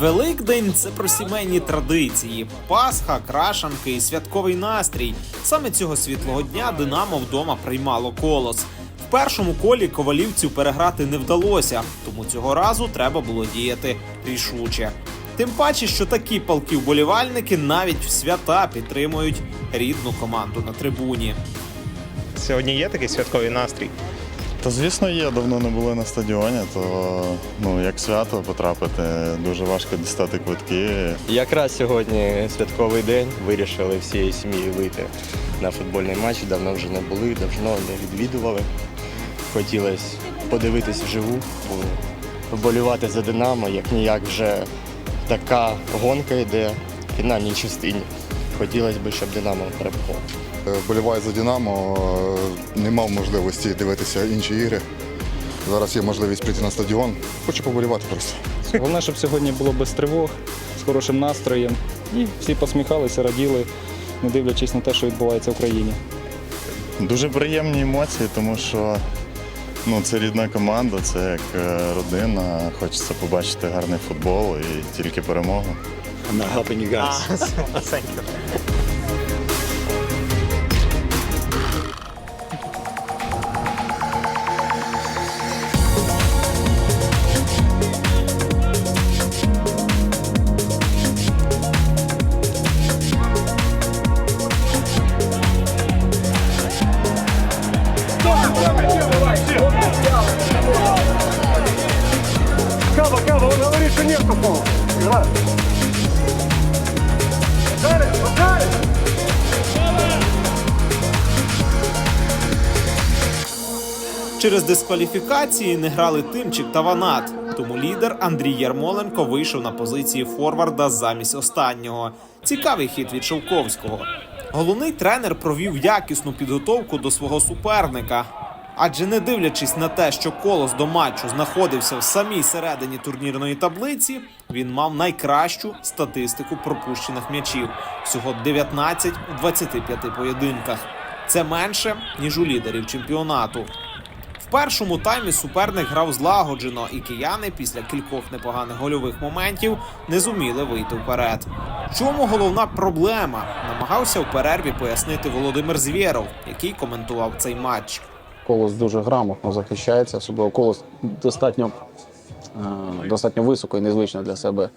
Великдень це про сімейні традиції, Пасха, крашанки і святковий настрій. Саме цього світлого дня Динамо вдома приймало колос. В першому колі ковалівців переграти не вдалося, тому цього разу треба було діяти рішуче. Тим паче, що такі палки вболівальники навіть в свята підтримують рідну команду на трибуні. Сьогодні є такий святковий настрій. Та звісно є, давно не були на стадіоні, то ну як свято потрапити, дуже важко дістати квитки. Якраз сьогодні святковий день. Вирішили всією сім'єю вийти на футбольний матч. Давно вже не були, давно не відвідували. Хотілося подивитись вживу, поболювати за Динамо, як ніяк вже така гонка йде в фінальній частині. Хотілося б, щоб Динамо перемогло. Вболіваю за Динамо, е, не мав можливості дивитися інші ігри. Зараз є можливість прийти на стадіон. Хочу поболівати просто. Головне, щоб сьогодні було без тривог, з хорошим настроєм. І всі посміхалися, раділи, не дивлячись на те, що відбувається в країні. Дуже приємні емоції, тому що ну, це рідна команда, це як е, родина. Хочеться побачити гарний футбол і тільки перемогу. Кава, Говорит, нет такого. Через дискваліфікації не грали Тимчик та Ванат. Тому лідер Андрій Ярмоленко вийшов на позиції форварда замість останнього. Цікавий хід від Шовковського. Головний тренер провів якісну підготовку до свого суперника. Адже не дивлячись на те, що колос до матчу знаходився в самій середині турнірної таблиці, він мав найкращу статистику пропущених м'ячів всього 19 у 25 поєдинках. Це менше ніж у лідерів чемпіонату. В першому таймі суперник грав злагоджено, і кияни після кількох непоганих гольових моментів не зуміли вийти вперед. Чому головна проблема? Намагався в перерві пояснити Володимир Звєров, який коментував цей матч. Колос дуже грамотно захищається, особливо колос достатньо, е, достатньо високо і незвично для себе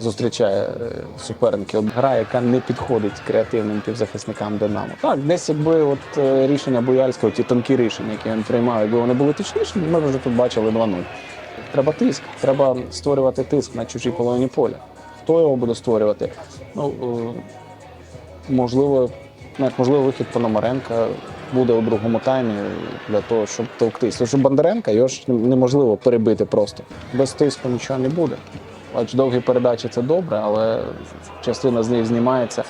зустрічає е, суперників. Гра, яка не підходить креативним півзахисникам Динамо. Так, десь якби от е, рішення Бояльського, ті тонкі рішення, які він приймав, якби вони були точніші, ми б вже тут бачили 2-0. Треба тиск, треба створювати тиск на чужій половині поля. Хто його буде створювати? Ну, можливо, можливо, вихід Пономаренка буде у другому таймі для того, щоб товктись. Тому що Бондаренка його ж неможливо перебити просто. Без тиску нічого не буде. Бач, довгі передачі це добре, але частина з них знімається.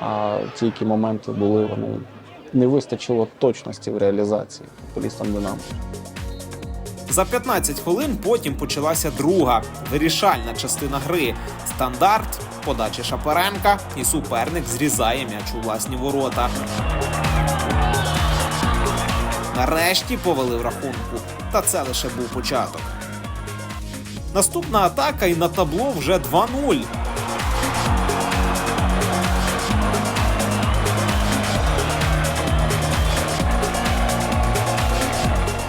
А ті, які моменти були, вони не вистачило точності в реалізації футболістам Динамо. За 15 хвилин потім почалася друга вирішальна частина гри. Стандарт, подача Шапаренка, і суперник зрізає м'яч у власні ворота. Нарешті повели в рахунку, та це лише був початок. Наступна атака і на табло вже 2-0.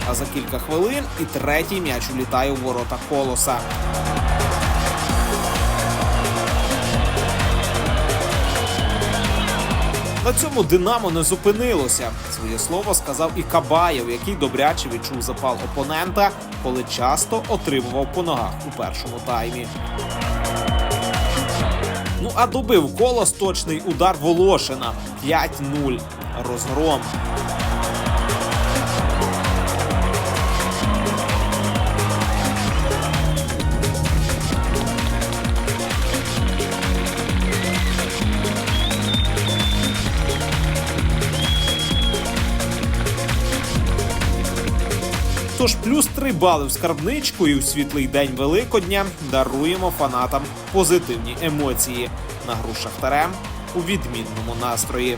А за кілька хвилин і третій м'яч улітає у ворота колоса. На цьому Динамо не зупинилося. Своє слово сказав і Кабаєв, який добряче відчув запал опонента, коли часто отримував по ногах у першому таймі. Ну а добив колос точний удар Волошина 5-0. Розгром. Тож плюс три бали в скарбничку і у світлий день Великодня даруємо фанатам позитивні емоції на гру Шахтарем у відмінному настрої.